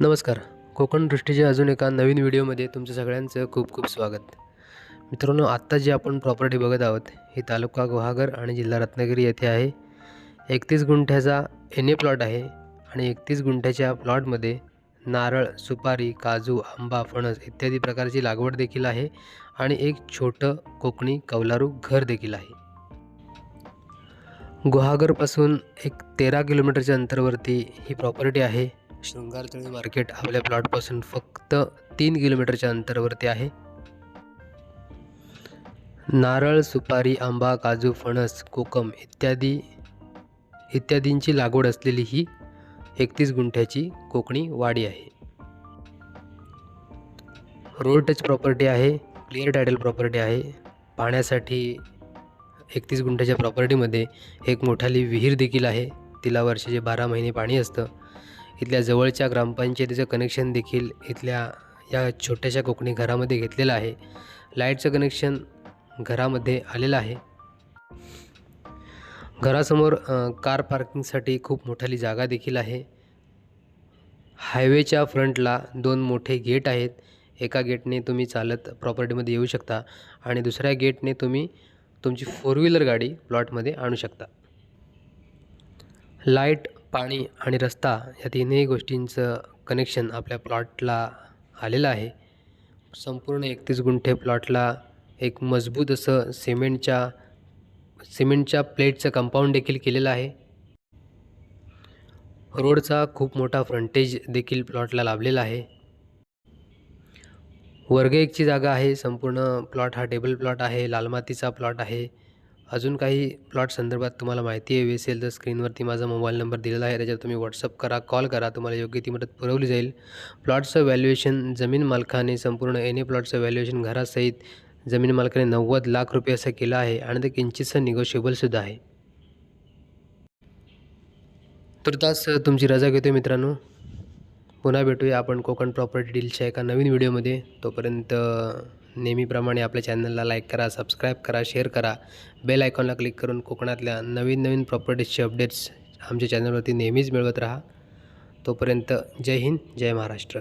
नमस्कार. कोकण दृष्टीच्या अजून एका नवीन व्हिडिओमध्ये तुमचं सगळ्यांचं खूप खूप स्वागत. मित्रांनो आत्ता जी आपण प्रॉपर्टी बघत आहोत ही तालुका गुहागर आणि जिल्हा रत्नागिरी येथे आहे. एकतीस गुंठ्याचा एन ए प्लॉट आहे आणि एकतीस गुंठ्याच्या प्लॉटमध्ये नारळ सुपारी काजू आंबा फणस इत्यादी प्रकारची लागवड देखील आहे आणि एक छोटं कोकणी कौलारू घर देखील आहे. गुहागरपासून एक तेरा किलोमीटरच्या अंतरावरती ही प्रॉपर्टी आहे. शृंगारतळी मार्केट आपल्या प्लॉटपासून फक्त तीन किलोमीटरच्या अंतरावरती आहे. नारळ सुपारी आंबा काजू फणस कोकम इत्यादी इत्यादींची लागवड असलेली ही एकतीस गुंठ्याची कोकणी वाडी आहे. रोड टच प्रॉपर्टी आहे क्लिअर टायटल प्रॉपर्टी आहे. पाण्यासाठी एकतीस गुंठ्याच्या प्रॉपर्टीमध्ये एक मोठाली विहीर देखील आहे. तिला वर्षाचे बारा महिने पाणी असतं. इथल्या जवळच्या ग्रामपंचायतीचं कनेक्शन देखील इथल्या या छोट्याशा कोकणी घरामध्ये घेतलेलं आहे. लाईटचं कनेक्शन घरामध्ये आलेलं आहे. घरासमोर कार पार्किंगसाठी खूप मोठाली जागा देखील आहे. हायवेच्या फ्रंटला दोन मोठे गेट आहेत. एका गेटने तुम्ही चालत प्रॉपर्टीमध्ये येऊ शकता आणि दुसऱ्या गेटने तुम्ही तुमची फोर व्हीलर गाडी प्लॉटमध्ये आणू शकता. लाइट पाणी आणि रस्ता या तिन्ही गोष्टींचं कनेक्शन आपल्या प्लॉटला आलेलं आहे. संपूर्ण एकतीस गुंठे प्लॉटला एक मजबूत असं सिमेंटच्या सिमेंटच्या प्लेटचं कंपाऊंड देखील केलेलं आहे. रोडचा खूप मोठा फ्रंटेज देखील प्लॉटला लाभलेला आहे. वर्ग एकची जागा आहे संपूर्ण प्लॉट हा टेबल प्लॉट आहे लाल मातीचा प्लॉट आहे. अजून काही प्लॉट संदर्भात तुम्हाला माहिती हवी असेल तर स्क्रीनवरती माझा मोबाईल नंबर दिलेला आहे. त्याच्यावर तुम्ही व्हॉट्सअप करा कॉल करा तुम्हाला योग्य ती मदत पुरवली जाईल. प्लॉटचं व्हॅल्युएशन जमीन मालकाने संपूर्ण एन ए प्लॉटचं व्हॅल्युएशन घरासहित जमीन मालकाने नव्वद लाख रुपये असं केलं आहे आणि ते किंचितसं निगोशिएबलसुद्धा आहे. तर तास तुमची रजा घेतो मित्रांनो. पुन्हा भेटूया आपण कोकण प्रॉपर्टी डीलच्या एका नवीन व्हिडिओमध्ये तोपर्यंत नेहमीप्रमाणे आपल्या चॅनलला लाईक करा सबस्क्राईब करा शेअर करा. बेल आयकॉनला क्लिक करून कोकणातल्या नवीन नवीन प्रॉपर्टीजचे अपडेट्स आमच्या चॅनलवरती नेहमीच मिळवत राहा. तोपर्यंत जय हिंद जय महाराष्ट्र.